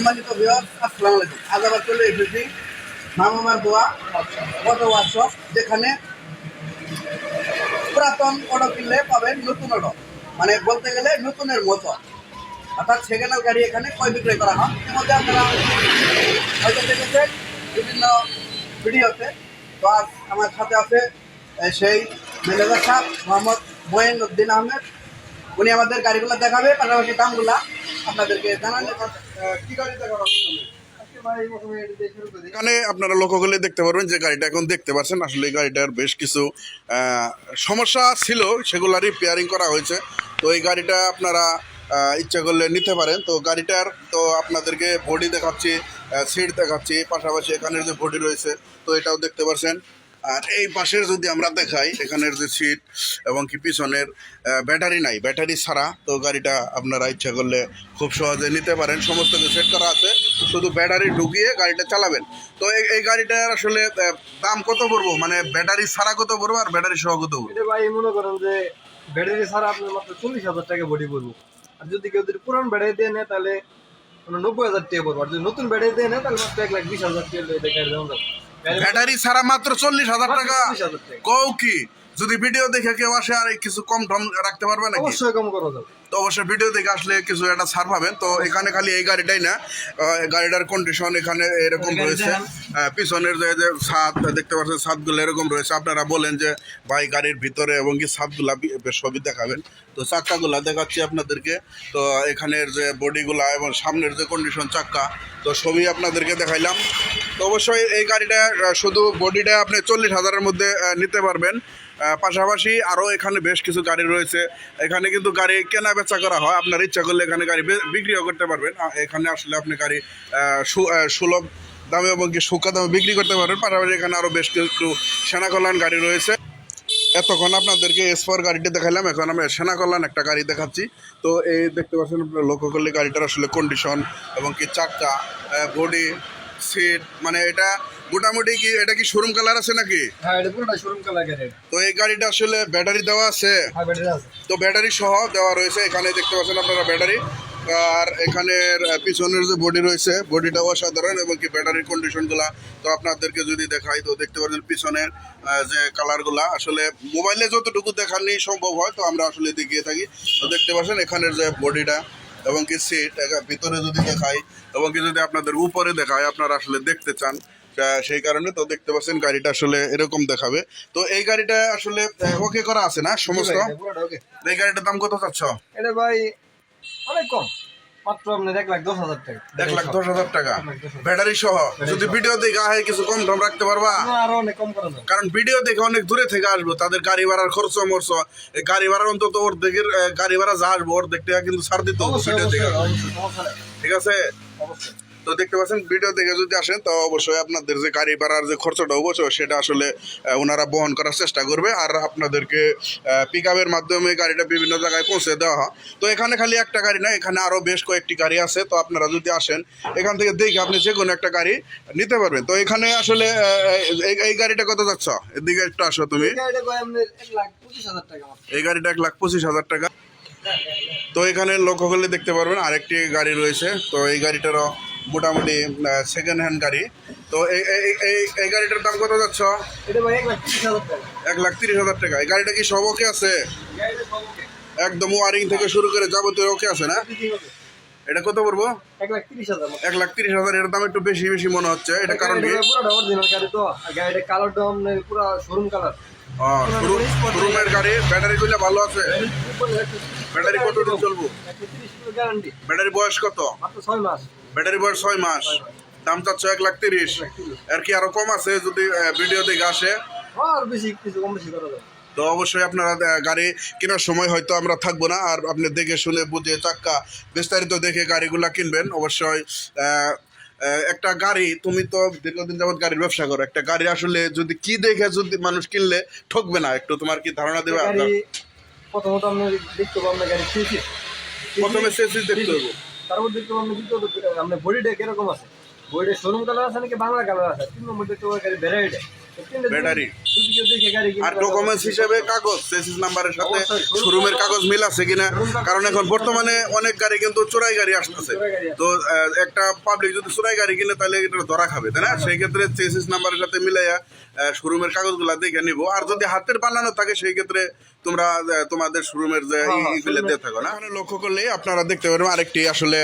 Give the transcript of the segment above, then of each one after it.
সম্মানিত বিভাগ আসসালামু আলাইকুম। আজ আবার চলে এসেছি মামামার দোয়া অটো ওয়ার্কশপ যেখানে পুরাতন অটো কিনলে পাবেন নতুন অটো। মানে বলতে গেলে নতুনের মতো। অর্থাৎ সেকেন্ড গাড়ি এখানে ক্রয় বিক্রয় করা হয়। ইতিমধ্যে আপনারা হয়তো দেখেছেন বিভিন্ন ভিডিওতে। তো আজ আমার সাথে আছে সেই ম্যানেজার সাহেব, মোহাম্মদ মোয়েন উদ্দিন আহমেদ। উনি আমাদের গাড়িগুলো দেখাবে পাশাপাশি দামগুলা আপনাদেরকে জানালে কি গাড়ি দেখাবো এখানে আপনারা লক্ষ্য করলে দেখতে পারবেন যে গাড়িটা এখন দেখতে পাচ্ছেন আসলে এই গাড়িটার বেশ কিছু আহ, সমস্যা ছিল সেগুলো রিপেয়ারিং করা হয়েছে। তো এই গাড়িটা আপনারা ইচ্ছা করলে নিতে পারেন। তো গাড়িটার তো আপনাদেরকে বডি দেখাচ্ছি সিট দেখাচ্ছি পাশাপাশি এখানের যে বডি রয়েছে তো এটাও দেখতে পাচ্ছেন। আর এই পাশের যদি আমরা দেখাই, এখানের যে সিট এবং কি পিছনের ব্যাটারি নাই ব্যাটারি ছাড়া তো গাড়িটা আপনারা ইচ্ছা করলে খুব সহজে নিতে পারেন। সমস্ত কিছু সেট করা আছে, শুধু ব্যাটারি ঢুকিয়ে গাড়িটা চালাবেন। তো এই গাড়িটার আসলে দাম কত পড়ব? মানে ব্যাটারি ছাড়া কত পড়ব আর ব্যাটারি সহ কত পড়ব? ভাই মনে করেন যে ব্যাটারি ছাড়া আপনার মাত্র চল্লিশ হাজার টাকা বডি পড়ব। আর যদি কেউ যদি পুরান ব্যাটারি দিয়ে নেয়, তাহলে মানে নব্বই হাজার টাকা পড়ব। আর যদি নতুন ব্যাটারি দিয়ে নেয়, তাহলে মাত্র এক লাখ বিশ হাজার টাকা দাম যাবে ব্যাটারি ছাড়া মাত্র চল্লিশ হাজার টাকা। কৌ কি? যদি ভিডিও দেখে কেউ আসে আর কিছু কম টম রাখতে পারবে নাকি? অবশ্যই কম করা যাবে। তো অবশ্যই ভিডিও দেখে আসলে কিছু একটা ছাড় পাবেন। তো এখানে খালি এই গাড়িটাই না গাড়িটার কন্ডিশন এখানে এরকম রয়েছে। দেখান। পিছনের যে যে ছাদ দেখতে পাচ্ছেন ছাদগুলো এরকম রয়েছে। আপনারা বলেন যে ভাই গাড়ির ভিতরে এবং কি ছাদগুলা বেশ সবই দেখাবেন? তো চাক্কাগুলা দেখাচ্ছি আপনাদেরকে। তো এখানের যে বডিগুলা এবং সামনের যে কন্ডিশন চাক্কা তো সবই আপনাদেরকে দেখাইলাম। তো অবশ্যই এই গাড়িটা শুধু বডিটা আপনি চল্লিশ হাজারের মধ্যে নিতে পারবেন। পাশাপাশি আরও এখানে বেশ কিছু গাড়ি রয়েছে। এখানে কিন্তু গাড়ি কেনা বেচা করা হয়, আপনার ইচ্ছা করলে এখানে গাড়ি বিক্রিও করতে পারবেন। এখানে আসলে আপনি গাড়ি সুলভ দামে এবং কি সুকা দামে বিক্রি করতে পারবেন। পাশাপাশি এখানে আরও বেশ কিছু সেনা কল্যাণ গাড়ি রয়েছে। এতক্ষণ আপনাদেরকে এসপর গাড়িটা দেখাইলাম, এখন আমি সেনা কল্যাণ একটা গাড়ি দেখাচ্ছি। তো এই দেখতে পাচ্ছেন, আপনারা লক্ষ্য করলে গাড়িটার আসলে কন্ডিশন এবং কি চাক্কা বডি সিট মানে এটা মোটামুটি কি এটা কি শোরুম কালার আছে নাকি? হ্যাঁ এটা পুরোটা শোরুম কালার তো এই গাড়িটা আসলে ব্যাটারি দেওয়া আছে? হ্যাঁ ব্যাটারি আছে। তো ব্যাটারি সহ দেওয়া রয়েছে এখানে দেখতে পাচ্ছেন আপনারা ব্যাটারি আর এখানের পিছনের যে বডি রয়েছে বডিটা অসাধারণ এবং কি ব্যাটারির কন্ডিশনগুলা তো আপনাদেরকে যদি দেখাই তো দেখতে পাচ্ছেন পিছনের যে কালারগুলা আসলে মোবাইলে যতটুকু দেখানি সম্ভব হয় তো আমরা আসলে দেখিয়ে থাকি। তো দেখতে পাচ্ছেন এখানের যে বডিটা এবং কি সিট ভিতরে যদি দেখাই এবং কি যদি আপনাদের উপরে দেখায় আপনারা আসলে দেখতে চান। সেই কারণে তো দেখতে পাচ্ছেন গাড়িটা আসলে এরকম দেখাবে। তো এই গাড়িটা আসলে ওকে করা আছে না? সমস্ত? এই গাড়িটার দাম কত চাচ্ছ? এটা ভাই অনেক কম। মাত্র আপনার এক লাখ দশ হাজার টাকা। এক লাখ দশ হাজার টাকা এক লাখ দশ হাজার। ব্যাটারি সহ? যদি ভিডিও দেখে আহে কিছু কম টম রাখতে পারবা? আরও অনেক কম করা যাবে। কারণ ভিডিও দেখে অনেক দূরে থেকে আসব তাদের গাড়ি ভাড়ার খরচ মরচ গাড়ি ভাড়া অন্তত ওর দেখে গাড়ি ভাড়া যা আসব ওর দেখতে কিন্তু ছাড় দিতে হবে ভিডিও দেখে। ঠিক আছে? অবশ্যই। তো দেখতে পাচ্ছেন ভিডিও দেখে যদি আসেন তো অবশ্যই আপনাদের যে গাড়ি ভাড়ার যে খরচটা অবশ্যই সেটা আসলে ওনারা বহন করার চেষ্টা করবে। আর আপনাদেরকে পিক আপের মাধ্যমে গাড়িটা বিভিন্ন জায়গায় পৌঁছে দেওয়া হয়। তো এখানে খালি একটা গাড়ি না এখানে আরও বেশ কয়েকটি গাড়ি আছে। তো আপনারা যদি আসেন এখান থেকে দেখে আপনি যে কোনো একটা গাড়ি নিতে পারবেন। তো এখানে আসলে এই গাড়িটা কত যাচ্ছ? এদিকে একটু আসো তুমি। এই গাড়িটা এক লাখ পঁচিশ হাজার টাকা এই গাড়িটা এক লাখ পঁচিশ হাজার টাকা। তো এখানে লক্ষ্য করলে দেখতে পারবেন আরেকটি গাড়ি রয়েছে। তো এই গাড়িটারও মোটামুটি সেকেন্ড হ্যান্ড গাড়ি। তো এই এই- গাড়িটার দাম কত যাচ্ছ? এক লাখ তিরিশ হাজার টাকা। এই গাড়িটা কি সব ওকে আছে? একদম ওয়ারিং থেকে শুরু করে যাবতীয় ওকে আছে না? এটা কত পড়ব? এক লাখ তিরিশ হাজার মাত্র। এক লাখ তিরিশ হাজার এর দাম একটু বেশি বেশি মনে হচ্ছে। এটা কারণ কি? গাড়িটা পুরোটা গাড়ি তো আর গাড়িটা কালারটা আপনার পুরো শোরুম কালার শোরুমের গাড়ি ব্যাটারি গুলো ভালো আছে? ব্যাটারি চলবো? গ্যারান্টি ব্যাটারি বয়স কত? মাত্র ছয় মাস ব্যাটারি বয়স ছয় মাস। দাম চাচ্ছ এক লাখ তিরিশ। আর কি আরও কম আছে যদি ভিডিও দেখে আসে? আর বেশি কিছু কম বেশি করা যাবে তো অবশ্যই আপনারা গাড়ি কেনার সময় হয়তো আমরা থাকব না। আর আপনি দেখে শুনে বুঝে চাক্কা বিস্তারিত দেখে গাড়িগুলা কিনবেন। অবশ্যই একটা গাড়ি তুমি তো দীর্ঘদিন যাবত গাড়ির ব্যবসা করো। একটা গাড়ি আসলে যদি কি দেখে যদি মানুষ কিনলে ঠকবে না। একটু তোমার কি ধারণা দেবে প্রথমত আপনি দেখতে গাড়ি সিসি প্রথমে দেখতে হবে তারপর দেখতে দ্বিতীয়ত আপনার বডিটা কীরকম আছে? বডিটা শোরুম কালার আছে নাকি বাংলা কালার আছে? তিন নম্বর দেখতে পাবেন গাড়ি ভ্যারাইটি ব্যাটারি আর ডকুমেন্টস হিসেবে কাগজ চেসিস নাম্বারের সাথে শোরুমের কাগজ- মিল আছে কিনা কারণ এখন বর্তমানে অনেক গাড়ি কিন্তু চোরাই গাড়ি আসতেছে। তো একটা পাবলিক যদি চোরাই গাড়ি কিনে তাহলে এটা ধরা খাবে তাই না সেই ক্ষেত্রে চেসিস নাম্বারের সাথে মিলাইয়া শোরুমের কাগজগুলো দেখে নিব আর যদি হাতের বানানো থাকে সেই ক্ষেত্রে তোমরা তোমাদের শোরুমের যে দিয়ে থাকো না লক্ষ্য করলে আপনারা দেখতে পারবেন আরেকটি আসলে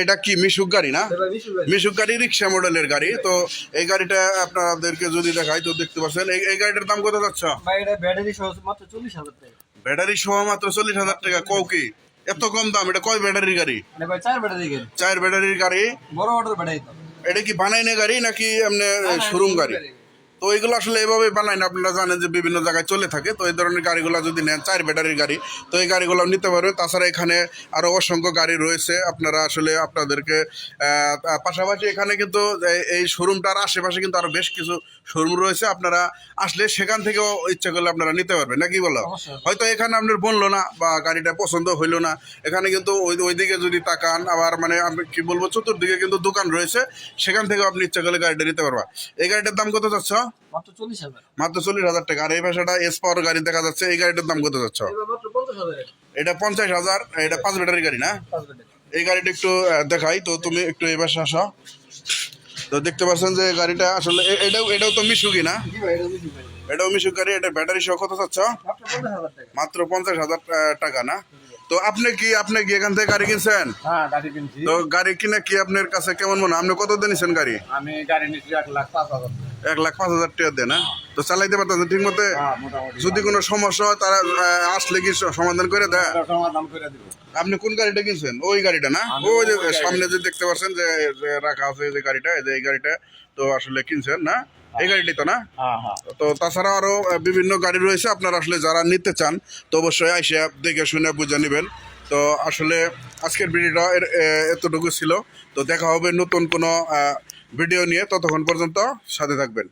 এটা কি মিশুক গাড়ি না এবার মিশুক গাড়ি। মিশুক গাড়ি রিক্সা মডেলের গাড়ি তো এই গাড়িটা আপনাদেরকে যদি দেখাই তো দেখতে পাচ্ছেন। এই গাড়িটার দাম কত যাচ্ছে? ভাই এটা ব্যাটারি সহ মাত্র চল্লিশ হাজার টাকা। ব্যাটারি সহ মাত্র চল্লিশ হাজার টাকা কও কি? এত কম দাম এটা কয় ব্যাটারির গাড়ি? ভাই চার ব্যাটারি গাড়ি। চার ব্যাটারির গাড়ি। বড় অর্ডার ব্যাটারি এটা কি বানাইনে গাড়ি নাকি এমনি শোরুম গাড়ি? তো এগুলো আসলে এভাবে বানায় না। আপনারা জানেন যে বিভিন্ন জায়গায় চলে থাকে। তো এই ধরনের গাড়িগুলো যদি নেন চার ব্যাটারির গাড়ি তো এই গাড়িগুলো নিতে পারবেন তাছাড়া এখানে আরও অসংখ্য গাড়ি রয়েছে। আপনারা আসলে আপনাদেরকে পাশাপাশি এখানে কিন্তু এই- শোরুমটার আশেপাশে কিন্তু আরও বেশ কিছু শোরুম রয়েছে। আপনারা আসলে সেখান থেকেও ইচ্ছা করলে আপনারা নিতে পারবেন। নাকি বলো? হয়তো এখানে আপনার বলল না বা গাড়িটা পছন্দ হইল না। এখানে কিন্তু ওই ওইদিকে যদি তাকান আবার মানে আমি কি বলব চতুর্দিকে কিন্তু দোকান রয়েছে। সেখান থেকেও আপনি ইচ্ছা করলে গাড়িটা নিতে পারবা। এই গাড়িটার দাম কত যাচ্ছ মাত্র চল্লিশ হাজার। মাত্র চল্লিশ হাজার টাকা। আর এই পাশাটা এস পাওয়ার গাড়ি দেখা যাচ্ছে এই গাড়িটার দাম কত যাচ্ছ? এটা পঞ্চাশ হাজার এটা পাঁচ ব্যাটারি গাড়ি না? এই গাড়িটা একটু দেখাই তো তুমি একটু এই পাশে আসো। তো দেখতে পাচ্ছেন যে গাড়িটা আসলে এটাও এটাও তো মিশুকি না? এটাও মিশুক গাড়ি। এটা ব্যাটারি সহ কত যাচ্ছ? মাত্র পঞ্চাশ হাজার টাকা। না? তো আপনি কি আপনি কি এখান থেকে গাড়ি কিনছেন? হ্যাঁ তো গাড়ি কিনে কি আপনার কাছে কেমন মনে হয়? আপনি কত দিয়েছেন গাড়ি? আমি গাড়ি নিচ্ছি এক লাখ পাঁচ হাজার। এক লাখ পাঁচ হাজার টাকা দেয় না? তো চালাইতে পারতেন ঠিক মতো হ্যাঁ যদি কোনো সমস্যা হয় তারা আসলে কি সমাধান করে দেয়? আপনি কোন গাড়িটা কিনছেন? ওই গাড়িটা না? ওই যে সামনে যে দেখতে পাচ্ছেন যে রাখা আছে যে গাড়িটা এই যে এই গাড়িটা তো আসলে কিনছেন না? এই গাড়িটি তো না? হ্যাঁ হ্যাঁ। তো তাছাড়া আরও বিভিন্ন গাড়ি রয়েছে আপনারা আসলে যারা নিতে চান তো অবশ্যই আইসে দেখে শুনে বুঝে নেবেন। তো আসলে আজকের ভিডিওটা এতটুকু ছিল। তো দেখা হবে নতুন কোনো আহ, ভিডিও নিয়ে ততক্ষণ পর্যন্ত সাথে থাকবেন।